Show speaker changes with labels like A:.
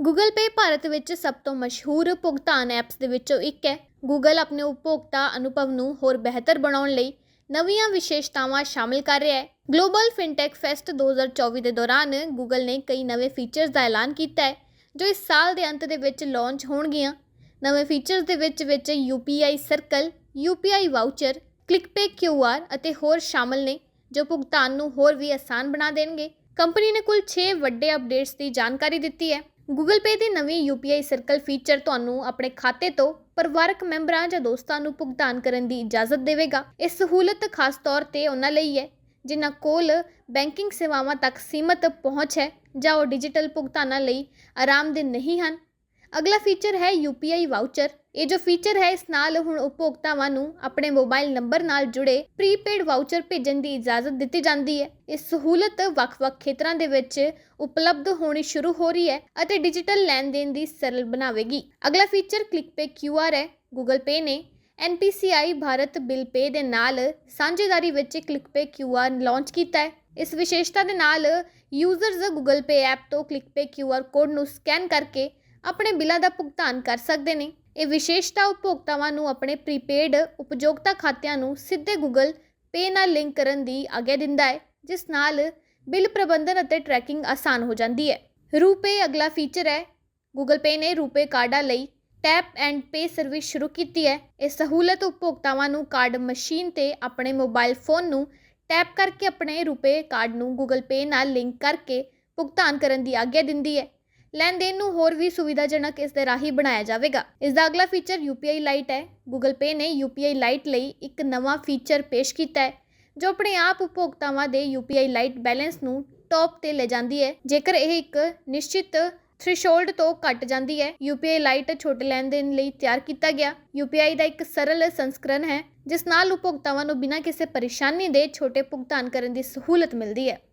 A: Google Pay Bharat ਵਿੱਚ ਸਭ ਤੋਂ ਮਸ਼ਹੂਰ ਭੁਗਤਾਨ ਐਪਸ ਦੇ ਵਿੱਚੋਂ ਇੱਕ ਹੈ। ਗੂਗਲ ਆਪਣੇ ਉਪਭੋਗਤਾ ਅਨੁਭਵ ਨੂੰ ਹੋਰ ਬਿਹਤਰ ਬਣਾਉਣ ਲਈ ਨਵੀਆਂ ਵਿਸ਼ੇਸ਼ਤਾਵਾਂ ਸ਼ਾਮਿਲ ਕਰ ਰਿਹਾ ਹੈ। ਗਲੋਬਲ ਫਿਨਟੈਕ ਫੈਸਟ 2024 ਦੇ ਦੌਰਾਨ ਗੂਗਲ ਨੇ ਕਈ ਨਵੇਂ ਫੀਚਰਸ ਦਾ ਐਲਾਨ ਕੀਤਾ ਹੈ, ਜੋ ਇਸ ਸਾਲ ਦੇ ਅੰਤ ਦੇ ਵਿੱਚ ਲਾਂਚ ਹੋਣਗੀਆਂ। ਨਵੇਂ ਫੀਚਰਸ ਦੇ ਵਿੱਚ ਵਿੱਚ UPI circle UPI voucher click pay QR ਅਤੇ ਹੋਰ ਸ਼ਾਮਲ ਨੇ, ਜੋ ਭੁਗਤਾਨ ਨੂੰ ਹੋਰ ਵੀ ਆਸਾਨ ਬਣਾ ਦੇਣਗੇ। ਕੰਪਨੀ ਨੇ ਕੁੱਲ 6 ਵੱਡੇ ਅਪਡੇਟਸ ਦੀ ਜਾਣਕਾਰੀ ਦਿੱਤੀ ਹੈ। Google Pay ਦੀ ਨਵੀਂ UPI ਸਰਕਲ ਫੀਚਰ ਤੁਹਾਨੂੰ ਆਪਣੇ ਖਾਤੇ ਤੋਂ ਪਰਿਵਾਰਕ ਮੈਂਬਰਾਂ ਜਾਂ ਦੋਸਤਾਂ ਨੂੰ ਭੁਗਤਾਨ ਕਰਨ ਦੀ ਇਜਾਜ਼ਤ ਦੇਵੇਗਾ। ਇਹ ਸਹੂਲਤ ਖਾਸ ਤੌਰ ਤੇ ਉਹਨਾਂ ਲਈ ਹੈ, ਜਿਨ੍ਹਾਂ ਕੋਲ ਬੈਂਕਿੰਗ ਸੇਵਾਵਾਂ ਤੱਕ ਸੀਮਤ ਪਹੁੰਚ ਹੈ ਜਾਂ ਉਹ ਡਿਜੀਟਲ ਭੁਗਤਾਨਾਂ ਲਈ ਆਰਾਮਦੇਹ ਨਹੀਂ ਹਨ। ਅਗਲਾ ਫੀਚਰ ਹੈ UPI ਵਾਊਚਰ ਇਹ ਜੋ ਫੀਚਰ ਹੈ, ਇਸ ਨਾਲ ਹੁਣ ਉਪਭੋਗਤਾਵਾਂ ਨੂੰ ਆਪਣੇ ਮੋਬਾਈਲ ਨੰਬਰ ਨਾਲ ਜੁੜੇ ਪ੍ਰੀਪੇਡ ਵਾਊਚਰ ਭੇਜਣ ਦੀ ਇਜਾਜ਼ਤ ਦਿੱਤੀ ਜਾਂਦੀ ਹੈ। ਇਹ ਸਹੂਲਤ ਵੱਖ-ਵੱਖ ਖੇਤਰਾਂ ਦੇ ਵਿੱਚ ਉਪਲਬਧ ਹੋਣੀ ਸ਼ੁਰੂ ਹੋ ਰਹੀ ਹੈ ਅਤੇ ਡਿਜੀਟਲ ਲੈਣ-ਦੇਣ ਦੀ ਸਰਲ ਬਣਾਵੇਗੀ। ਅਗਲਾ ਫੀਚਰ ਕਲਿੱਕ ਪੇ QR ਹੈ। Google Pay ਨੇ NPCI ਭਾਰਤ ਬਿਲ ਪੇ ਦੇ ਨਾਲ ਸਾਂਝੇਦਾਰੀ ਵਿੱਚ ਕਲਿੱਕ ਪੇ QR ਲਾਂਚ ਕੀਤਾ ਹੈ। ਇਸ ਵਿਸ਼ੇਸ਼ਤਾ ਦੇ ਨਾਲ ਯੂਜ਼ਰਸ Google Pay ਐਪ ਤੋਂ ਕਲਿੱਕ ਪੇ QR ਕੋਡ ਨੂੰ ਸਕੈਨ ਕਰਕੇ ਆਪਣੇ ਬਿੱਲਾਂ ਦਾ ਭੁਗਤਾਨ ਕਰ ਸਕਦੇ ਨੇ। ਇਹ ਵਿਸ਼ੇਸ਼ਤਾ ਉਪਭੋਗਤਾਵਾਂ ਨੂੰ ਆਪਣੇ ਪ੍ਰੀਪੇਡ ਉਪਯੋਗਤਾ ਖਾਤਿਆਂ ਨੂੰ ਸਿੱਧੇ ਗੂਗਲ Pay ਨਾਲ ਲਿੰਕ ਕਰਨ ਦੀ ਆਗਿਆ ਦਿੰਦਾ ਹੈ, ਜਿਸ ਨਾਲ ਬਿੱਲ ਪ੍ਰਬੰਧਨ ਅਤੇ ਟਰੈਕਿੰਗ ਆਸਾਨ ਹੋ ਜਾਂਦੀ ਹੈ। ਰੂਪੇ ਅਗਲਾ ਫੀਚਰ ਹੈ ਗੂਗਲ Pay ਨੇ ਰੂਪੇ ਕਾਰਡਾਂ ਲਈ ਟੈਪ ਐਂਡ ਪੇ ਸਰਵਿਸ ਸ਼ੁਰੂ ਕੀਤੀ ਹੈ। ਇਹ ਸਹੂਲਤ ਉਪਭੋਗਤਾਵਾਂ ਨੂੰ ਕਾਰਡ ਮਸ਼ੀਨ ਤੇ ਆਪਣੇ ਮੋਬਾਈਲ ਫੋਨ ਨੂੰ ਟੈਪ ਕਰਕੇ ਆਪਣੇ ਰੁਪਏ ਕਾਰਡ ਨੂੰ Google Pay ਨਾਲ ਲਿੰਕ ਕਰਕੇ ਭੁਗਤਾਨ ਕਰਨ ਦੀ ਆਗਿਆ ਦਿੰਦੀ ਹੈ। ਲੈਣ ਦੇਣ ਨੂੰ ਹੋਰ ਵੀ ਸੁਵਿਧਾਜਨਕ ਇਸ ਦੇ ਰਾਹੀਂ ਬਣਾਇਆ ਜਾਵੇਗਾ। ਇਸ ਦਾ ਅਗਲਾ ਫੀਚਰ UPI ਲਾਈਟ ਹੈ। Google Pay ਨੇ UPI ਲਾਈਟ ਲਈ ਇੱਕ ਨਵਾਂ ਫੀਚਰ ਪੇਸ਼ ਕੀਤਾ ਹੈ, ਜੋ ਆਪਣੇ ਆਪ ਉਪਭੋਗਤਾਵਾਂ ਦੇ UPI ਲਾਈਟ ਬੈਲੈਂਸ ਨੂੰ ਟੌਪ ਤੇ ਲੈ ਜਾਂਦੀ ਹੈ। ਜੇਕਰ ਇਹ ਇੱਕ ਨਿਸ਼ਚਿਤ ਥ੍ਰੈਸ਼ੋਲਡ ਤੋਂ ਘਟ ਜਾਂਦੀ ਹੈ UPI ਲਾਈਟ ਛੋਟੇ ਲੈਣ ਦੇਣ ਲਈ ਤਿਆਰ ਕੀਤਾ ਗਿਆ। UPI ਦਾ ਇੱਕ ਸਰਲ ਸੰਸਕਰਣ ਹੈ, ਜਿਸ ਨਾਲ ਉਪਭੋਗਤਾਵਾਂ ਨੂੰ ਬਿਨਾਂ ਕਿਸੇ ਪਰੇਸ਼ਾਨੀ ਦੇ ਛੋਟੇ ਭੁਗਤਾਨ ਕਰਨ ਦੀ ਸਹੂਲਤ ਮਿਲਦੀ ਹੈ।